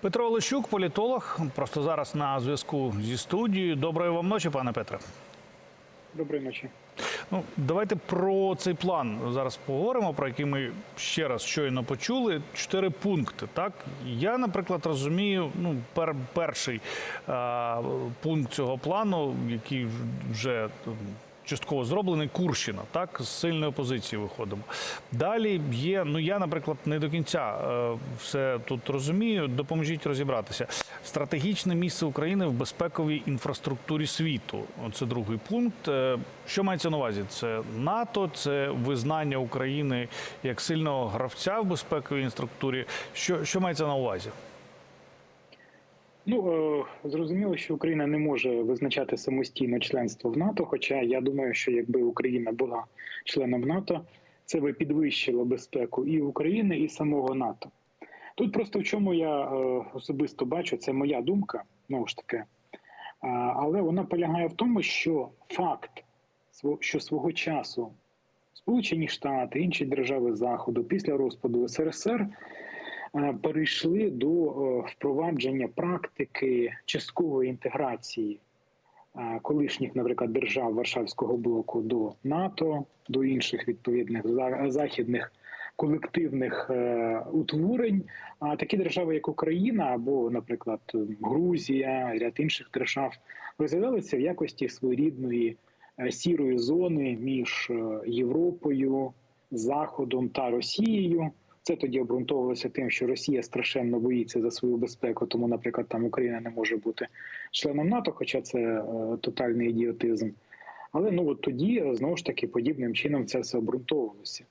Петро Олещук, політолог, просто зараз на зв'язку зі студією. Доброї вам ночі, пане Петре. Доброї ночі. Ну, давайте про цей план зараз поговоримо, про який ми ще раз щойно почули. Чотири пункти. Так я, наприклад, розумію. Ну, пер, перший а, пункт цього плану, який вже частково зроблений, Курщина. Так, з сильної позиції виходимо. Далі є. Ну я, наприклад, не до кінця е, все тут розумію. Допоможіть розібратися. Стратегічне місце України в безпековій інфраструктурі світу. Це другий пункт. Е, Що мається на увазі? Це НАТО, це визнання України як сильного гравця в безпековій інфраструктурі. Що, що мається на увазі? Ну е, зрозуміло, що Україна не може визначати самостійно членство в НАТО. Хоча я думаю, що якби Україна була членом НАТО, це би підвищило безпеку і України, і самого НАТО. Тут просто в чому я е, особисто бачу, це моя думка, знову ж таки. Але вона полягає в тому, що факт, що свого часу Сполучені Штати, інші держави Заходу після розпаду СРСР перейшли до е, впровадження практики часткової інтеграції е, колишніх, наприклад, держав Варшавського блоку до НАТО, до інших відповідних західних колективних е, утворень. А такі держави, як Україна або, наприклад, Грузія, ряд інших держав, розглядалися в якості своєрідної е, сірої зони між е, Європою, Заходом та Росією. Це тоді обґрунтовувалося тим, що Росія страшенно боїться за свою безпеку, тому, наприклад, там Україна не може бути членом НАТО, хоча це е, тотальний ідіотизм. Але ну от тоді знову ж таки подібним чином це все обґрунтовувалося.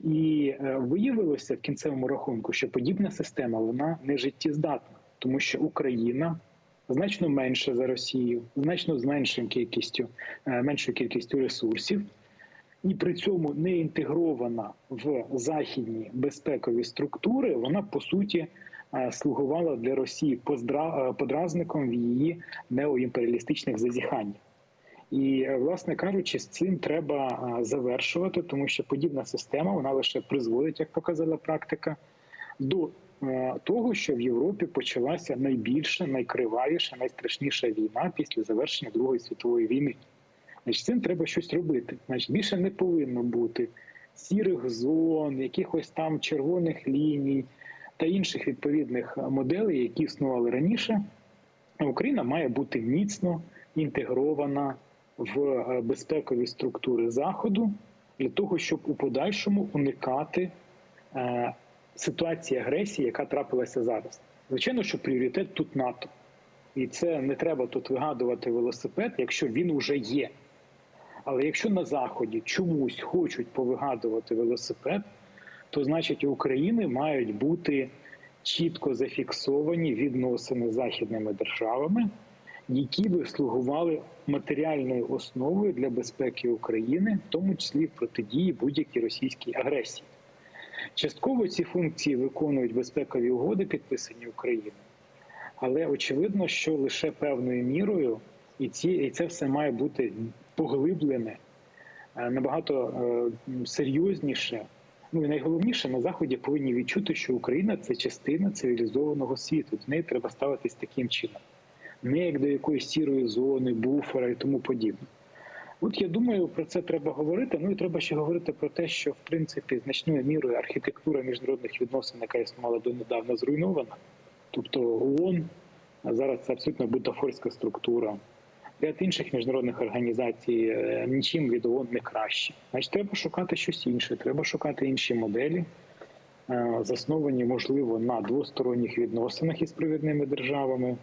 І е, виявилося в кінцевому рахунку, що подібна система вона не життєздатна, тому що Україна значно менше за Росію, значно з меншою кількістю, е, меншою кількістю ресурсів, і при цьому не інтегрована в західні безпекові структури, вона по суті е, слугувала для Росії е, подразником в її неоімперіалістичних зазіханнях. І, е, власне кажучи, з цим треба завершувати, тому що подібна система вона лише призводить, як показала практика, до того, що в Європі почалася найбільша, найкривавіша, найстрашніша війна після завершення Другої світової війни. Значить, цим треба щось робити. Значить, більше не повинно бути сірих зон, якихось там червоних ліній та інших відповідних моделей, які існували раніше. Україна має бути міцно інтегрована в е, безпекові структури Заходу для того, щоб у подальшому уникати е, ситуації агресії, яка трапилася зараз. Звичайно, що пріоритет тут НАТО, і це не треба тут вигадувати велосипед, якщо він уже є. Але якщо на Заході чомусь хочуть повигадувати велосипед, то значить України мають бути чітко зафіксовані відносини з західними державами, які би слугували матеріальною основою для безпеки України, в тому числі в протидії будь-якій російській агресії. Частково ці функції виконують безпекові угоди, підписані Україною, але очевидно, що лише певною мірою, і ці і це все має бути поглиблене е, набагато е, серйозніше. Ну і найголовніше на заході повинні відчути, що Україна це частина цивілізованого світу. До неї треба ставитись таким чином, не як до якоїсь сірої зони, буфера і тому подібне. От я думаю, про це треба говорити. Ну і треба ще говорити про те, що в принципі значною мірою архітектура міжнародних відносин, яка існувала донедавна, зруйнована. Тобто ООН а зараз це абсолютно бутафорська структура. Ряд інших міжнародних організацій е, нічим від ООН не краще. Значить, треба шукати щось інше, треба шукати інші моделі, е, засновані, можливо, на двосторонніх відносинах із провідними державами.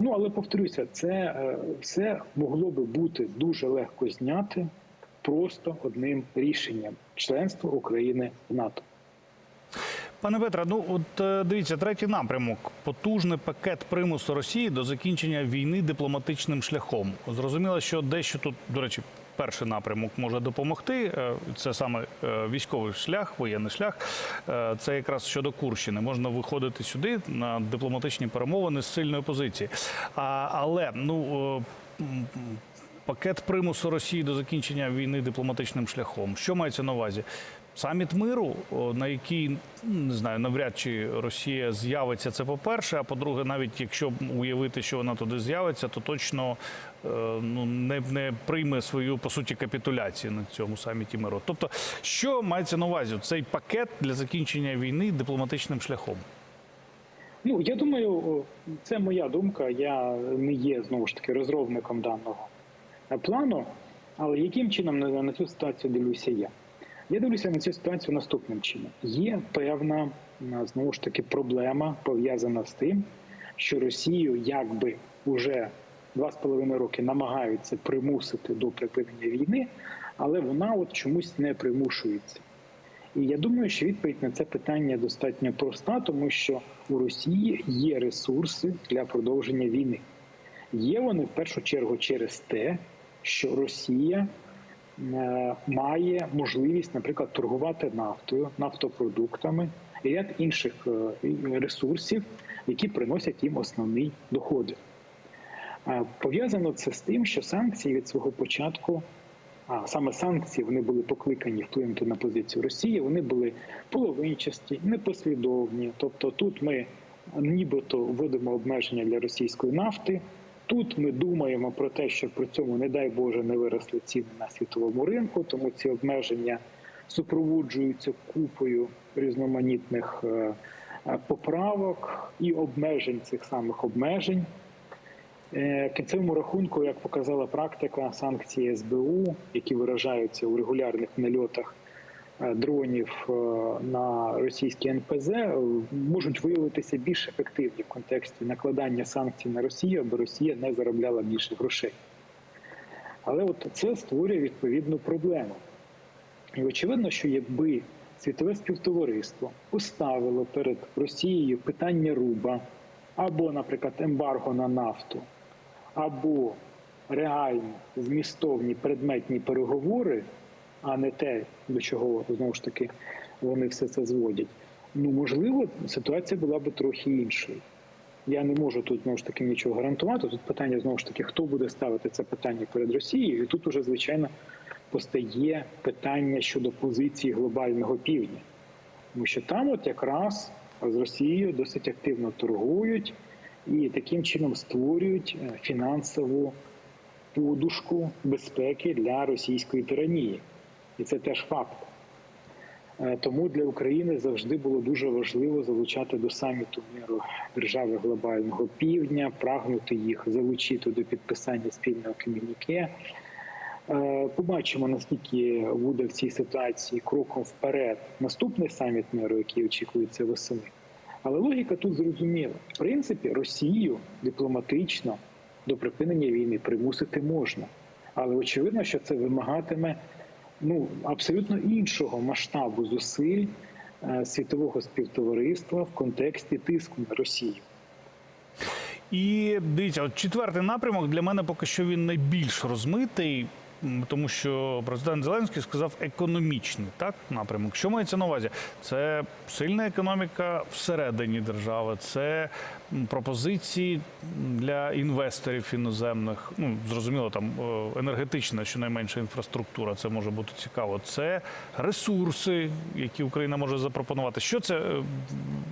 Ну, але повторюся, це все могло би бути дуже легко зняти просто одним рішенням членство України в НАТО. Пане Петре, ну от е, дивіться, третій напрямок потужний пакет примусу Росії до закінчення війни дипломатичним шляхом. Зрозуміло, що дещо тут, до речі, перший напрямок може допомогти. Е, Це саме е, військовий шлях, воєнний шлях. Це якраз щодо Курщини. Можна виходити сюди на дипломатичні перемовини з сильної позиції. А, але ну. Пакет примусу Росії до закінчення війни дипломатичним шляхом. Що мається на увазі? Саміт миру, на який м, не знаю, навряд чи Росія з'явиться, це по-перше. А по-друге, навіть якщо уявити, що вона туди з'явиться, то точно е, ну не, не прийме свою по суті капітуляцію на цьому саміті миру. Тобто, що мається на увазі? Цей пакет для закінчення війни дипломатичним шляхом. Ну я думаю, це моя думка. Я не є знову ж таки розробником даного е, плану. Але яким чином на цю ситуацію дивлюся я? Я дивлюся на цю ситуацію наступним чином. Є певна знову ж таки проблема пов'язана з тим, що Росію якби уже два з половиною роки намагаються примусити до припинення війни, але вона от чомусь не примушується. І я думаю, що відповідь на це питання достатньо проста, тому що у Росії є ресурси для продовження війни. Є вони в першу чергу через те, що Росія має можливість, наприклад, торгувати нафтою, нафтопродуктами і ряд інших е, ресурсів, які приносять їм основні доходи. Е, Пов'язано це з тим, що санкції від свого початку, а саме санкції вони були покликані вплинути на позицію Росії. Вони були половинчасті, непослідовні. Тобто, тут ми нібито вводимо обмеження для російської нафти. Тут ми думаємо про те, що при цьому, не дай Боже, не виросли ціни на світовому ринку, тому ці обмеження супроводжуються купою різноманітних е, е, поправок і обмежень цих самих обмежень. Е, кінцевому рахунку, як показала практика, санкції СБУ, які виражаються у регулярних нальотах дронів е, на російські НПЗ, е, можуть виявитися більш ефективні в контексті накладання санкцій на Росію, аби Росія не заробляла більше грошей. Але от це створює відповідну проблему. І очевидно, що якби світове співтовариство поставило перед Росією питання руба або, наприклад, ембарго на нафту, або реальні змістовні предметні переговори, а не те, до чого знову ж таки вони все це зводять. Ну можливо, ситуація була б трохи іншою. Я не можу тут знову ж таки нічого гарантувати. Тут питання знову ж таки, хто буде ставити це питання перед Росією, і тут уже звичайно постає питання щодо позиції глобального півдня, тому що там, от якраз з Росією досить активно торгують і таким чином створюють е, фінансову подушку безпеки для російської тиранії, і це теж факт. Е, Тому для України завжди було дуже важливо залучати до саміту миру держави глобального півдня, прагнути їх залучити до підписання спільного комюніке. Е, Побачимо наскільки буде в цій ситуації кроком вперед наступний саміт миру, який очікується восени. Але логіка тут зрозуміла. В принципі, Росію дипломатично до припинення війни примусити можна, але очевидно, що це вимагатиме ну абсолютно іншого масштабу зусиль е, світового співтовариства в контексті тиску на Росію. І дивіться, от четвертий напрямок для мене поки що він найбільш розмитий, тому що президент Зеленський сказав економічний так напрямок. Що мається на увазі? Це сильна економіка всередині держави, це пропозиції для інвесторів іноземних. Ну зрозуміло, там е, енергетична, щонайменше інфраструктура. Це може бути цікаво. Це ресурси, які Україна може запропонувати. Що це е,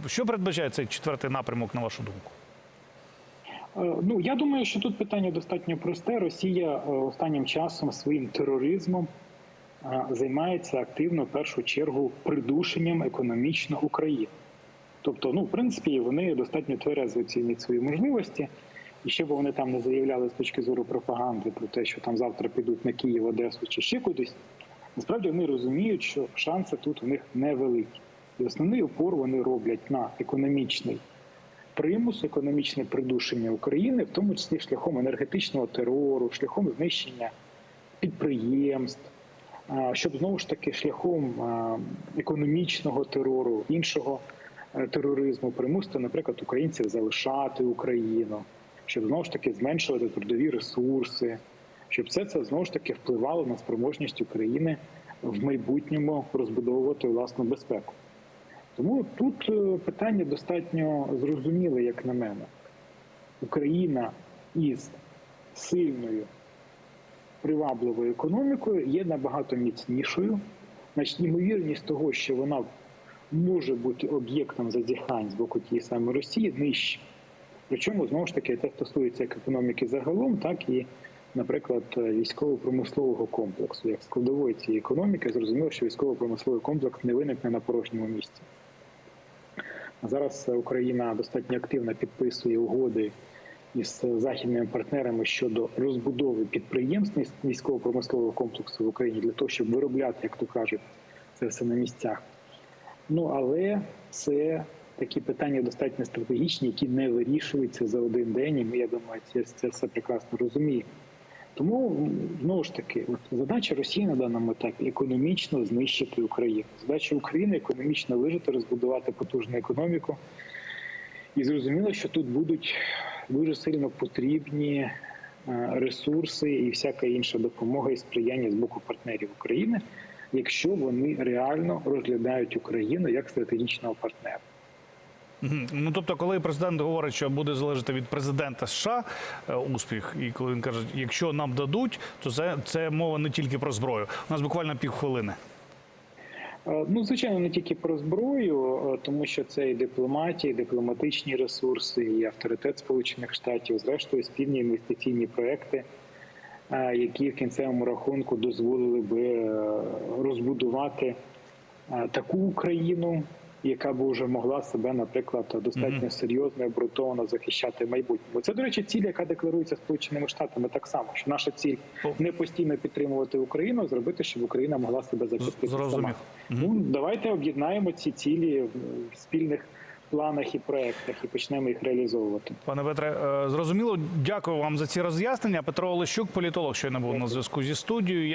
що передбачає цей четвертий напрямок, на вашу думку? Е, Ну я думаю, що тут питання достатньо просте. Росія е, останнім часом своїм тероризмом е, займається активно в першу чергу придушенням економічно України. Тобто, ну в принципі, вони достатньо тверезо оцінюють свої можливості, і ще б вони там не заявляли з точки зору пропаганди про те, що там завтра підуть на Київ, Одесу чи ще кудись. Насправді вони розуміють, що шанси тут у них невеликі, і основний опор вони роблять на економічний примус, економічне придушення України, в тому числі шляхом енергетичного терору, шляхом знищення підприємств, щоб знову ж таки шляхом економічного терору, іншого е, тероризму примусити, наприклад, українців залишати Україну, щоб знову ж таки зменшувати трудові ресурси, щоб все це знову ж таки впливало на спроможність України в майбутньому розбудовувати власну безпеку. Тому тут е, питання достатньо зрозуміле, як на мене. Україна із сильною привабливою економікою є набагато міцнішою значить ймовірність того, що вона може бути об'єктом зазіхань з боку тієї самої Росії, нижча. Причому знову ж таки це стосується як економіки загалом, так і, наприклад, військово-промислового комплексу. Як складової цієї економіки, зрозуміло, що військово-промисловий комплекс не виникне на порожньому місці. Зараз Україна достатньо активно підписує угоди із західними партнерами щодо розбудови підприємств військово-промислового комплексу в Україні для того, щоб виробляти, як то кажуть, це все на місцях. Ну але це такі питання достатньо стратегічні, які не вирішуються за один день. І ми, я думаю, це, це все прекрасно розуміємо. Тому знову ж таки, от задача Росії на даному етапі економічно знищити Україну. Задача України економічно вижити, розбудувати потужну економіку. І зрозуміло, що тут будуть дуже сильно потрібні е, ресурси і всяка інша допомога і сприяння з боку партнерів України, якщо вони реально розглядають Україну як стратегічного партнера. Ну тобто, коли президент говорить, що буде залежати від президента США е, успіх, і коли він каже, якщо нам дадуть, то це, це мова не тільки про зброю. У нас буквально півхвилини. Е, Ну, звичайно, не тільки про зброю, е, тому що це і дипломатія, і дипломатичні ресурси, і авторитет Сполучених Штатів, зрештою, спільні інвестиційні проекти, які в кінцевому рахунку дозволили би розбудувати таку Україну, яка б вже могла себе, наприклад, достатньо серйозно і обґрунтовано захищати в майбутньому. Це, до речі, ціль, яка декларується Сполученими Штатами, так само, що наша ціль не постійно підтримувати Україну, а зробити, щоб Україна могла себе захистити Зрозумів. сама. Ну давайте об'єднаємо ці цілі в спільних планах і проектах і почнемо їх реалізовувати. Пане Петре, е, зрозуміло, дякую вам за ці роз'яснення. Петро Олещук, політолог, щойно був на зв'язку зі студією.